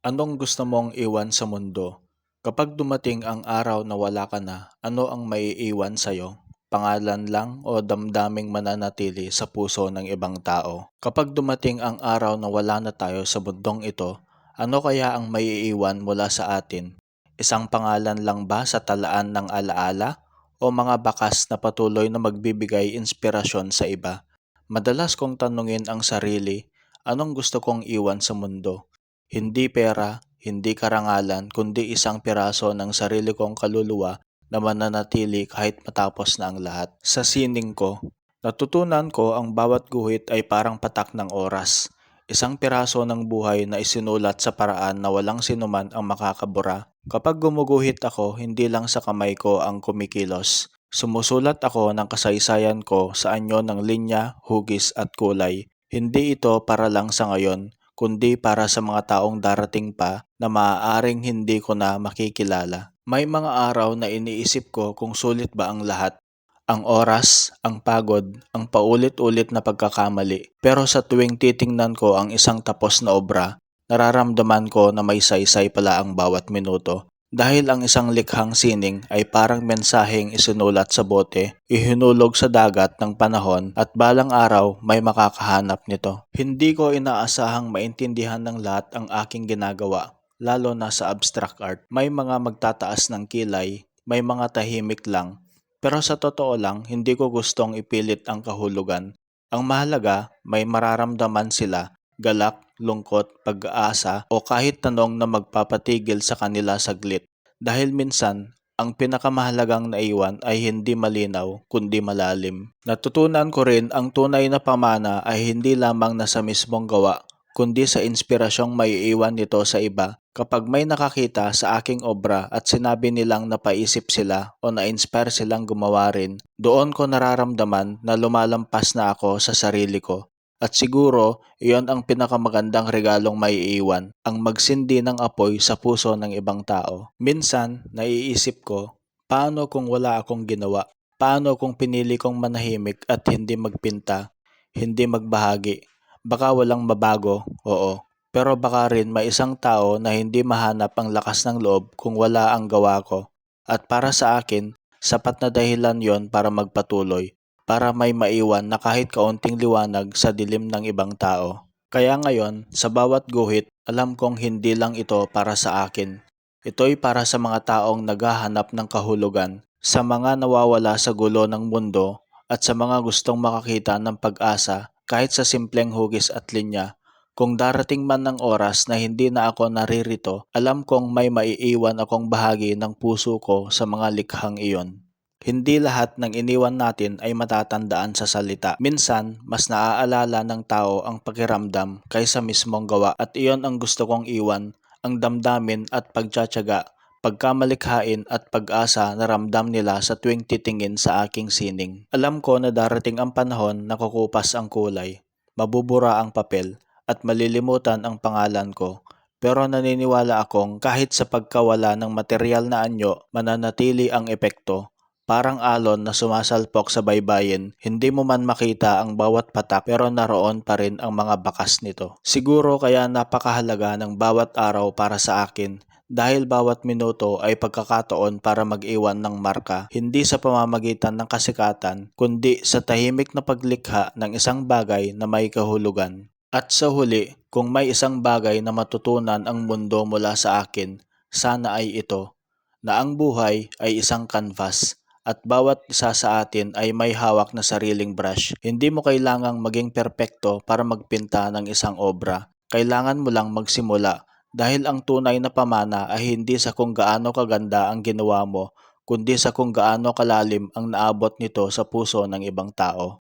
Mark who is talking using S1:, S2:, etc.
S1: Anong gusto mong iwan sa mundo? Kapag dumating ang araw na wala ka na, ano ang maiiwan sa'yo? Pangalan lang o damdaming mananatili sa puso ng ibang tao? Kapag dumating ang araw na wala na tayo sa mundong ito, ano kaya ang maiiwan mula sa atin? Isang pangalan lang ba sa talaan ng alaala? O mga bakas na patuloy na magbibigay inspirasyon sa iba? Madalas kong tanungin ang sarili, anong gusto kong iwan sa mundo? Hindi pera, hindi karangalan, kundi isang piraso ng sarili kong kaluluwa na mananatili kahit matapos na ang lahat. Sa sining ko, natutunan ko ang bawat guhit ay parang patak ng oras. Isang piraso ng buhay na isinulat sa paraan na walang sinuman ang makakabura. Kapag gumuguhit ako, hindi lang sa kamay ko ang kumikilos. Sumusulat ako ng kasaysayan ko sa anyo ng linya, hugis at kulay. Hindi ito para lang sa ngayon, kundi para sa mga taong darating pa na maaaring hindi ko na makikilala. May mga araw na iniisip ko kung sulit ba ang lahat. Ang oras, ang pagod, ang paulit-ulit na pagkakamali. Pero sa tuwing titingnan ko ang isang tapos na obra, nararamdaman ko na may saysay pala ang bawat minuto. Dahil ang isang likhang sining ay parang mensaheng isinulat sa bote, ihunulog sa dagat ng panahon at balang araw may makakahanap nito. Hindi ko inaasahang maintindihan ng lahat ang aking ginagawa, lalo na sa abstract art. May mga magtataas ng kilay, may mga tahimik lang, pero sa totoo lang, hindi ko gustong ipilit ang kahulugan. Ang mahalaga, may mararamdaman sila galak, lungkot, pag-aasa o kahit tanong na magpapatigil sa kanila saglit. Dahil minsan, ang pinakamahalagang naiwan ay hindi malinaw kundi malalim. Natutunan ko rin ang tunay na pamana ay hindi lamang nasa mismong gawa kundi sa inspirasyong maiiwan nito sa iba. Kapag may nakakita sa aking obra at sinabi nilang napaisip sila o na-inspire silang gumawa rin, doon ko nararamdaman na lumalampas na ako sa sarili ko at siguro, iyon ang pinakamagandang regalong may iiwan, ang magsindi ng apoy sa puso ng ibang tao. Minsan, naiisip ko, paano kung wala akong ginawa? Paano kung pinili kong manahimik at hindi magpinta, hindi magbahagi? Baka walang mabago, oo. Pero baka rin may isang tao na hindi mahanap ang lakas ng loob kung wala ang gawa ko. At para sa akin, sapat na dahilan yon para magpatuloy para may maiwan na kahit kaunting liwanag sa dilim ng ibang tao. Kaya ngayon, sa bawat guhit, alam kong hindi lang ito para sa akin. Ito'y para sa mga taong naghahanap ng kahulugan, sa mga nawawala sa gulo ng mundo, at sa mga gustong makakita ng pag-asa kahit sa simpleng hugis at linya. Kung darating man ng oras na hindi na ako naririto, alam kong may maiiwan akong bahagi ng puso ko sa mga likhang iyon. Hindi lahat ng iniwan natin ay matatandaan sa salita. Minsan, mas naaalala ng tao ang pakiramdam kaysa mismong gawa at iyon ang gusto kong iwan, ang damdamin at pagtsatsaga, pagkamalikhain at pag-asa na ramdam nila sa tuwing titingin sa aking sining. Alam ko na darating ang panahon na kukupas ang kulay, mabubura ang papel, at malilimutan ang pangalan ko pero naniniwala akong kahit sa pagkawala ng material na anyo, mananatili ang epekto Parang alon na sumasalpok sa baybayin, hindi mo man makita ang bawat patak pero naroon pa rin ang mga bakas nito. Siguro kaya napakahalaga ng bawat araw para sa akin dahil bawat minuto ay pagkakataon para mag-iwan ng marka, hindi sa pamamagitan ng kasikatan, kundi sa tahimik na paglikha ng isang bagay na may kahulugan. At sa huli, kung may isang bagay na matutunan ang mundo mula sa akin, sana ay ito, na ang buhay ay isang canvas at bawat isa sa atin ay may hawak na sariling brush. Hindi mo kailangang maging perpekto para magpinta ng isang obra. Kailangan mo lang magsimula dahil ang tunay na pamana ay hindi sa kung gaano kaganda ang ginawa mo, kundi sa kung gaano kalalim ang naabot nito sa puso ng ibang tao.